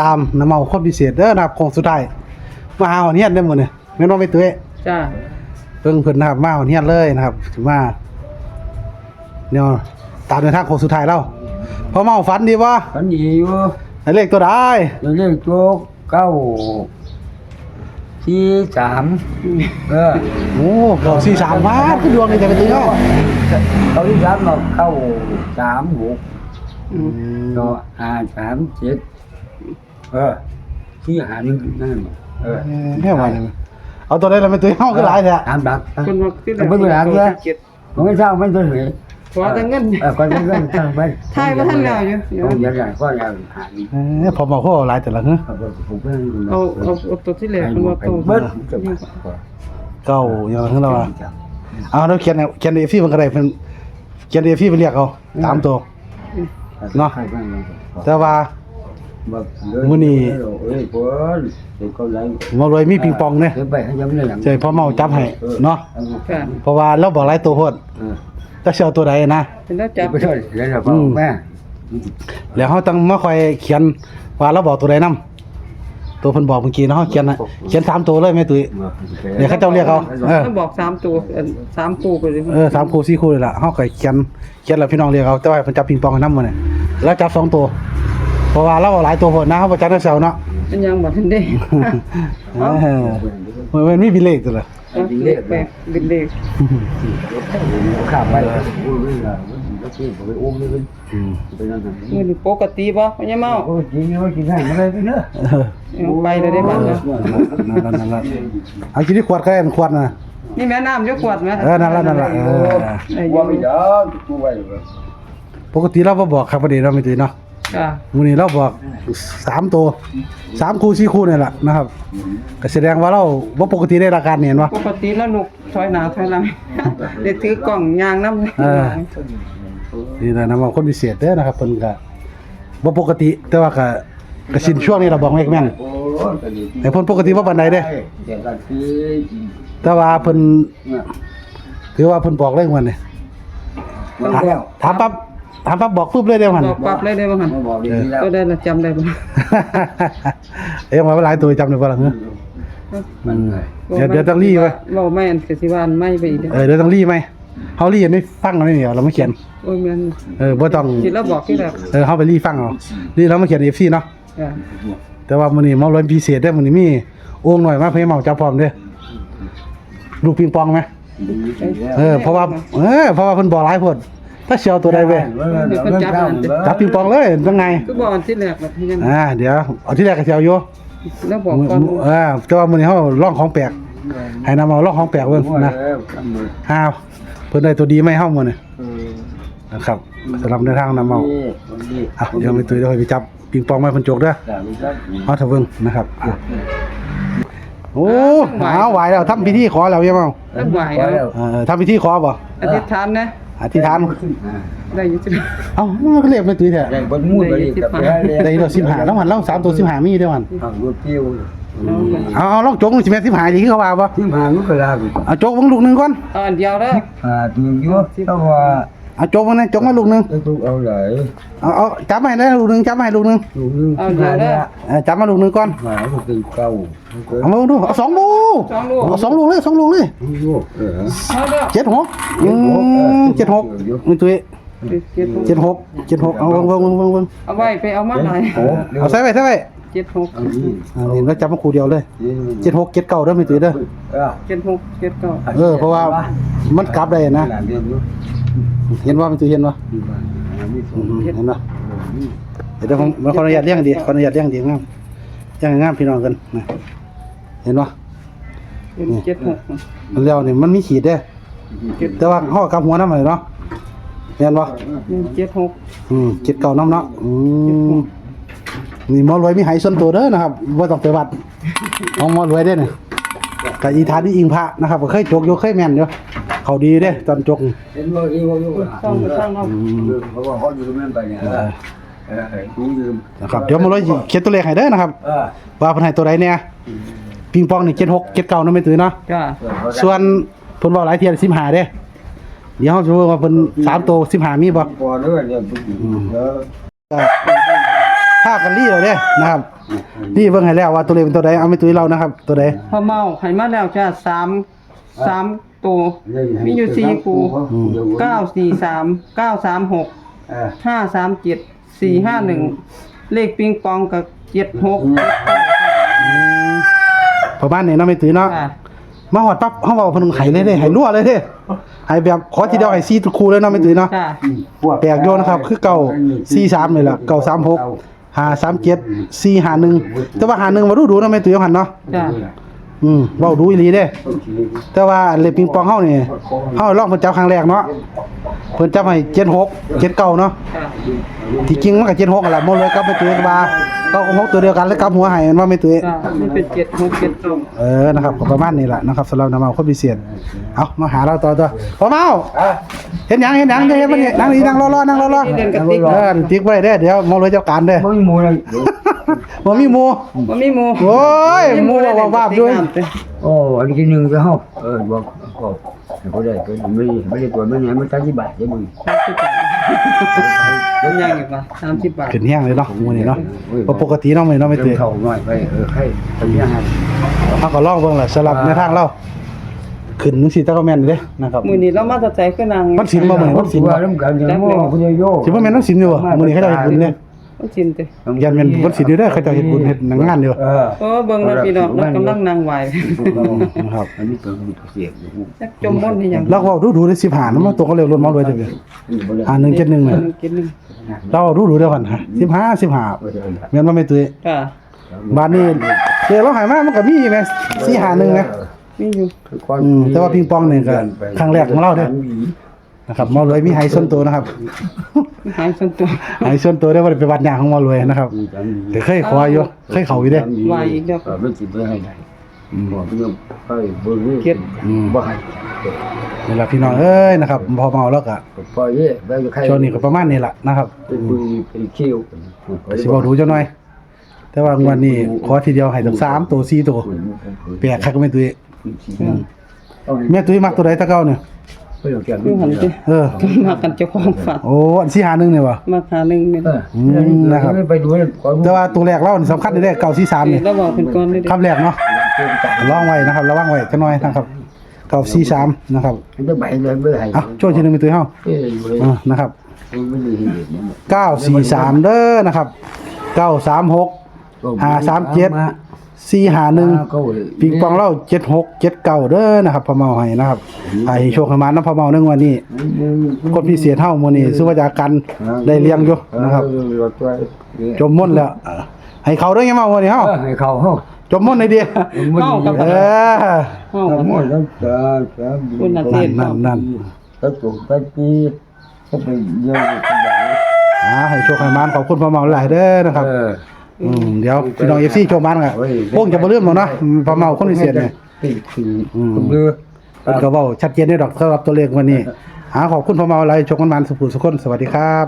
ตามน้ำเมาคนพิเศษเด้อนะครับโค้งสุดท้ายมาหาหอนเฮียนได้อมื้อนี้แม่นบ่ไปตุ้ยจ้าเพิ่งเพิ่นนะครับมาหอนเฮียนเลยนะครับถือว่าแนวตามในทางโค้งสุดท้ายแล้วพอเมาฝันดีบ่ฝันดีอยู่ให้เลขตัวใดเรียกโจ๊กเก้าที่สามเออโอ้บอก43มาคือดวงนี่จะไปตุ้ยเนาะเก้าที่สามเราเก้าสามหกอืมก็ห้าสามเจ็ด เออที่หาหนึ่งนั่นเออเออแค่ว่านี่เอาตัวใดแล้วไปตุ้ยเฮาคือหลายแท้ตามดักคนว่าที่แต่เพิ่งเวลาเพื่อเจ็ดมันไม่เช่าไม่ตัวเหนื่อยขอแต่เงินเออก่อนเงินตั้งไปทายบ่ทันแล้วอยู่เดี๋ยวต้องยันยันก็ยังหาอีกเออพอเมาเขาเอาหลายแต่ละเฮ้อเอาไปผมเพิ่งเอาเอาเอาตัวที่แรกมันว่าโตเบิ้ลเก้าอย่างนั้นเราว่าเอาเราเขียนเอาเขียนเอฟซีมันก็ได้เพิ่นเขียนเอฟซีไปเรียกเอาตามตัวแต่ว่า มื้อนี้เอ้ยเพิ่นเดี๋ยวเขาไล่หมารวยมีปิงปองเนี่ยเดี๋ยวไปให้ย้ำเลยหลังใช่พอเมาจับให้เนาะค่ะเพราะว่าเราบอกหลายตัวโพดเออจะเชียวตัวใดนะ เป็นแล้วจัจับบไปเถอะเดี๋ยวเราบอกแม่แล้วเขาต้องมาคอยเขียนว่าเราบอกตัวใดนํตัวเพิ่นบอกเมื่อกี้เนาะเขียนนะเขียนสามตัวเลยแม่ตุ้ยเดี๋ยวเขาเจ้าเรียกเอาเออถ้าบอกสามตัวเอ่อสามคู่ไปเลยเออสามคู่สี่คู่เลยล่ะเฮาก็เขียนเขียนแล้วพี่น้องเรียกเอาแต่ว่าเพิ่นจับปิงปองให้นำมื้อนี้แล้วจับสองตัว เพราะว่าเราเอาหลายตัวโพดนะเฮาบ่จับได้เซลเนาะเป็นยังบ่ทันได้ เออมันมันมีบิเลขตัวละเอาเลขแปลกเป็นเลขข้ามไปอุ้ยเลยก็ที่ผมไปอุ้มเลยอืมไปนั่นนั่นเงินปกติบ่พ่อใหญ่เมาโอ้ยกินเยอะกินง่ายไม่ได้เนอะเออเอาไปเลยได้บัดแล้วนั่นละนั่นละเอากินที่ขวดก็ได้ขวดน่ะนี่แม่น้ำยกขวดไหมเออนั่นละนั่นละเออได้อว่ายู่ไม่ยากกูไว้เลยปกติเราบ่บอกครับประเดี๋ยวเราไม่ตื่นเนาะ จ้ามื้อนี้เราบอกสามตัวสามคู่สี่คู่นี่แหละนะครับก็แสดงว่าเราบ่ปกติได้ราการนี่เห็นบ่ปกติแล้วลูกถอยหน้าถอยหลัง ได้ถือกล่องยางน้ำเออนี่แหละนะว่าคนพิเศษเด้อนะครับเพิ่นก็บ่ปกติแต่ว่าก็ก็สิ้นช่วงนี้เราบอกแม่นแม่นโอ้ยก็ดีแต่เพิ่นปกติบ่ปานใดเด้เดี๋ยวกันคือแต่ว่าเพิ่นเนี่ยถือว่าเพิ่นบอกเลยวันนี้มันแล้วถามปั๊บ ถามปั๊บบอกปุ๊บเลยเด้อมันบอกปรับเลยได้บ่หั่นมาบอกดีแล้วก็ได้ละจำได้บ่เอ้ยมาหลายตัวจำได้บ่ล่ะเฮ้อมันไงเดี๋ยวเดี๋ยวต้องรีไว้เว้าไม่อันสิสิว่าอันไม่ไปอีกเด้อเออเดี๋ยวต้องรีไหมเฮารีไม่ฟังเอานี่เดี๋ยวเรามาเขียนโอ้ยแม่นเออบ่ต้องสิเราบอกที่แรกเออเฮาไปรีฟังเอารีเรามาเขียน FC เนาะจ้าแต่ว่ามื้อนี้เมาล้วนพิเศษเด้อมื้อนี้มีโอ่งหน่อยมาเพิ่นเมาจับพร้อมเด้อลูกปิงปองไหมเออเพราะว่าเออเพราะว่าเพิ่นบอกหลายโพด ถ้าเชียวตัวใดเว้ยจับปิงปองเลยจังไงคือบอกอันที่แรกแบบนี้ยังอ่าเดี๋ยวเอาที่แรกก็สิเอาอยู่แล้วบอกก่อนอเออแต่ว่ามื้อนี้เฮาลองของแปลกให้นำเอาลองของแปลกเบิ่งนะอ้าวเพิ่นได้ตัวดีไหมเฮามื้อนี้นะครับสำหรับในทางนำเอาอะเดี๋ยวไปตุยเดี๋ยวไปจับปิงปองไม้เพิ่นจกเด้อเอาเถอะเบิ่งนะครับอะโอ้หาไหวแล้วทำพิธีขอแล้วยังเมาแล้วไหวเอาเออทำพิธีขอบ่อธิษฐานนะ อธิษฐาน ได้อยู่สิเอ้ามันก็เรียกไม่ตุ้ยแท้แรงบนมูดไปกับแพ้เลยได้ดอก15แล้วมันเล่า3ตัว15มีเด้อมันทางรถเที่ยวเอาเอาลองจกมันสิแม่น15ที่เขาว่าบ่ที่มามันก็ลาไปเอาจกมันลูกหนึงก่อนเอาอันเดียวแล้วอ่าถึงยั่วถ้าว่า เอาจกมันนะจกมาลูกหนึงจะถูกเอาไหลเอาเอาจับมาให้ได้ลูกหนึงจับมาให้ลูกหนึงลูกนึงเอาเดียวแล้วเออจับมาลูกหนึงก่อนหมาก็เป็นเก่าเอามาดูเอาสองลูกสองลูก เอาสองลูกเลยสองลูกเลยลูกเออเอาแล้วเจ็ดหกอืมเจ็ดหกนี่ตัวเองเจ็ดหกเจ็ดหกเจ็ดหกเอาเบิ่งเบิ่งเบิ่งเบิ่งเบิ่งเอาไว้ไปเอามาหลายโอ้เอาใส่ไว้ใส่ไว้เจ็ดหกอันนี้อ่าเห็นว่าจับมาคู่เดียวเลยเจ็ดหกเจ็ดเก้าเด้อไม่ตัวเด้อเออเจ็ดหกเจ็ดเก้าเออเพราะว่ามันกลับได้นะหลาน เรียนอยู่เห็นว่าไม่ตัวเห็นว่าที่บ้านอันนี้สอืองมเห็นว่าเดี๋ยวผมขออนุญาตเลี้ยงดีขออนุญาตเลี้ยงดีงามเลี้ยงงามพี่น้องกันนะเห็นว่าเป็นเจ็ดหกมันแล้วนี่มันมีขีดเด้อแต่ว่าห่อกลับหัวน้ำหน่อยเนาะเห็นว่าเจ็ดหกอืมเจ็ดเก่าน้ำเนาะอืมนี่หมอรวยมีไหส่วนตัวเด้อนะครับว่าต้องไปวัดของหมอรวยเด้อเนี่ยกับอีทานที่อิงพระนะครับก็เคยจกอยู่เคยแม่นอยู่ เขาดีเด้อตอนจกเห็นว่าอีว่าอยู่ต้องต้องเอาเพราะว่าเขาอยู่ตรงนั้นไปเนี่ยเออเออกูยืมนะครับเดี๋ยวหมอรวยสิเขียนตัวเลขให้เด้อนะครับเออว่าเพิ่นให้ตัวใดเนี่ยปิงปองนี่76 79เนาะไม่ตื่นเนาะจ้าส่วนเพิ่นเว้าหลายเที่ย15เด้อเดี๋ยวเฮาจะว่าเพิ่นสามตัว15มีบ่พอด้วยเนี่ยปุ๊บเออก็ภาคกันรีเลยเด้นะครับรีเบิ่งให้แล้วว่าตัวเลขเป็นตัวใดเอาไม่ตุ้ยเรานะครับ ตัวใดพอเมาให้มาแล้วจ้าสามสาม ตัว มีอยู่สี่คู่เก้าสี่สามเก้าสามหกเออห้าสามเจ็ดสี่ห้าหนึ่งเลขปิงปองกับเจ็ดหกประมาณนี้เนาะไม่ตุ้ยเนาะค่ะมาหอดปั๊บเฮาเว้าเพิ่นให้เลยเด้ให้รั่วเลยเด้ให้แบบขอทีเดียวให้ซีทุกคู่เลยเนาะไม่ตุ้ยเนาะจ้าแปลกโยนะครับ คือเก่า43นี่แหละเก่า36 537 451แต่ว่า51บ่ดูดูเนาะไม่ตุ้ยหันเนาะจ้า อืมเว้าดูอีหลีเด้ แต่ว่าเลขปิงปองเฮานี่เฮาลองเพิ่นจับครั้งแรกเนาะเพิ่นจับให้76 79เนาะจ้าที่จริงมันก็76นั่นแหละหมดเลยกับไม่ตุ้ยก็ว่าก็หกตัวเดียวกันแล้วกลับหัวให้มันว่าไม่ตุ้ยจ้ามันเป็นเจ็ดหกเจ็ดสอง เออ นะครับก็ประมาณนี้แหละนะครับสำหรับน้ำเมาคนพิเศษเอามาหาเราต่อตัวพ่อเมาเห็นหยังเห็นหยังเดี๋ยวเห็นมันนี่นั่งนี่นั่งรอรอนั่งรอรอเออติ๊กไว้เด้อเดี๋ยวมองเลยเจ้าการเด้อบ่มีหมูเลยบ่มีหมูบ่มีหมู โอ้ยหมูว่าว่าบด้วยโอ้อันนี้นึงก็เฮาเออบอกก็เขาได้ก็ไม่ไม่ได้ตัวไม่เนี่ยมัน30บาทได้มึงสามสิบบาทเป็นยังอีกวะสามสิบบาทขึ้นแห้งเลยเนาะหมูนี่เนาะเพราะปกติเนาะไม่เนาะไม่เติตื่มนเข้าหน่อยไปเออให้เป็นยังไงเฮาก็ลองเบิ่งแหละสำหรับในทางเราขึ้นจังซี่ตะก็แม่นเด้นะครับมื้อนี้เรามาแตะใจคือนางมันสินบ่มื้อนี้มันสินบ่ว่าน้ำกันจังโม่คุณโยสิบ่แม่นมันสินอยู่บ่มื้อนี้เขาเจ้าเฮ็ดบุญเด้ มันสินเด้ยันแม่นมันสินอยู่เด้อเขาเจ้าเฮ็ดบุญเฮ็ดหนังงานอยู่เออโอ้เบิ่งแล้วพี่น้องเรากำลังนั่งไหวนะครับอันนี้เป็นเสียงจักจมม่นที่หยังแล้วก็ดูดูได้15นำมาตัวก็เร็วรถเมาเลยเด้ออ่า171น่ะกินหนึ่งเราดูดูเดียวกันฮะสิบห้าสิบห้าเมียนมาไม่ตุ้ยจ้าบ้านนี้เดี๋ยวเราหายมามันก็มีไหมสี่หาหนึ่งนะมีอยู่อืมแต่ว่าปิงปองเนี่ยก็ครั้งแรกของเราเด้อ นะครับหมอรวยมีไฮส่วนตัวนะครับหายส่วนตัวไฮส่วนตัวได้ว่าไปวัดยางของหมอรวยนะครับแต่เคยขออยู่เคยเข้าอยู่เด้อไหวอีกแล้วเออมันสิบ่ให้ได้บ่เพิ่นให้เบิ่งนี่เก็บอืมบ่ให้นี่แหละพี่น้องเอ้ยนะครับพอเมาแล้วก็ปล่อยเด้ไปใครช่วงนี้ก็ประมาณนี้แหละนะครับเป็นมือเป็นคิวสิบอกดูเจ้าหน่อย แต่ว่างวันนี้ขอทีเดียวให้ถึงสามตัวสี่ตัวแปลกคักก็ไม่ตุ้ยแม่ตุ้ยมักตัวใดตะเก้าเนี่ย อยู่หันสิเออมากันเจ้าของฝันโอ้อันสี่หาหนึ่งเนี่ยวะมาหาหนึ่งเนี่ยไปดูแต่ว่าตัวแรกเรานี่สำคัญในแรกเก่าสี่สามนี่แล้วบอกเป็นก้อนเลยเด้คำแรกเนาะระวังไว้นะครับระวังไว้จักหน่อยนะครับเก่าสี่สามนะครับจะไปเลยไม่ให้อะช่วยทีหนึงมีตัวเฮาเอ้ยอยู่เลยอะนะครับไม่ได้เห็นเก้าสี่สามเด้อนะครับเก้าสามหกห้าสามเจ็ด สี่ห้าหนึ่งปิงปองเล่าเจ็ดหกเจ็ดเก้าเด้อนะครับพอเมาให้นะครับให้โชคให้มานะพอเมาเนื่องวันนี้คนพิเศษเท่ามื้อนี้ซื้อว่าจากกันได้เลี้ยงอยู่นะครับจมม่นแล้วเออให้เขาด้วยไงมาวันนี้เฮาให้เขาเฮาจมม่นในเดียเฮากับเออเฮากับหมดแล้วจ้าจ้าคุณน่ะนั่นนั่นนั่นก็ตกไปปีก็ไปเยอะกันใหญ่อ่าให้โชคให้มานขอบคุณพ่อเมาหลายเด้อนะครับเอออืมเดี๋ยวพี่น้อง FC โชคมานกันพวกจะบ่ลืมหรอกนะพ่อเมาคนพิเศษเนี่ยปีคืออืมผมเลือเพิ่นก็เว้าชัดเจนได้ดอกสำหรับตัวเลขวันนี้ หาขอบคุณพ่อเมาหลายโชคมันมานสุขสุขคนสวัสดีครับ